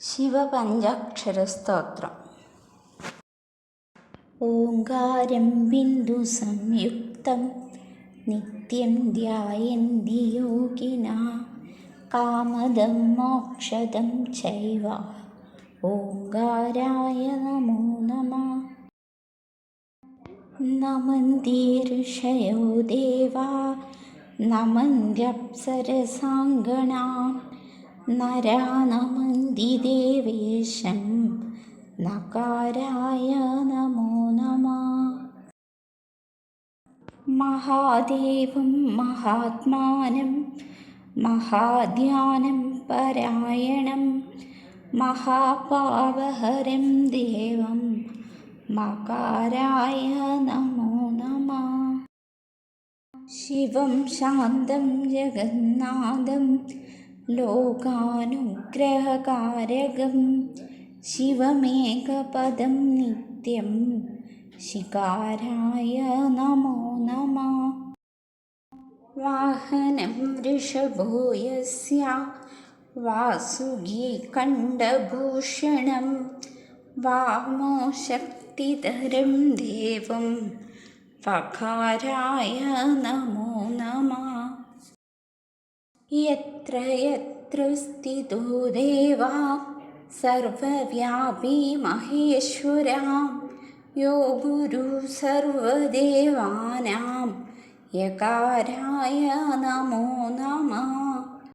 ശിവപഞ്ചാക്ഷരസ്തോത്രം. ഓങ്കാരം ബിന്ദുസംയുക്തം നിത്യം ധ്യായന്തി യോഗിന. കാമദം മോക്ഷദം ചൈവ. ഓങ്കാരായ നമോ നമ. നമന്തി ഋഷയോ ദേവാ. നമന്ത്യപ്സരസാംഗണാം. നരാ നകാരായ നമോ നമ. മഹാദേവം മഹാത്മാനം മഹാധ്യാനം പരായണം മഹാപാവഹരം ദേവം മകാരായ നമോ നമ. ശിവം ശാന്തം ജഗന്നാഥം ലോകാനുഗ്രഹകാരകം. ശിവമേകപദം നിത്യം. ശികാരായ നമോ നമ. വാഹനം വൃഷഭോ യസ്യ വാസുകി കണ്ഠഭൂഷണം. വാമോ ശക്തിധരം ദേവം. വകാരായ നമോ നമ. യത്ര സ്ഥിതോ ദേവാ സർവവ്യാപി മഹേശ്വരാം. യോ ഗുരു സർവദേവാനാം. യകാരായ നമോ നമ.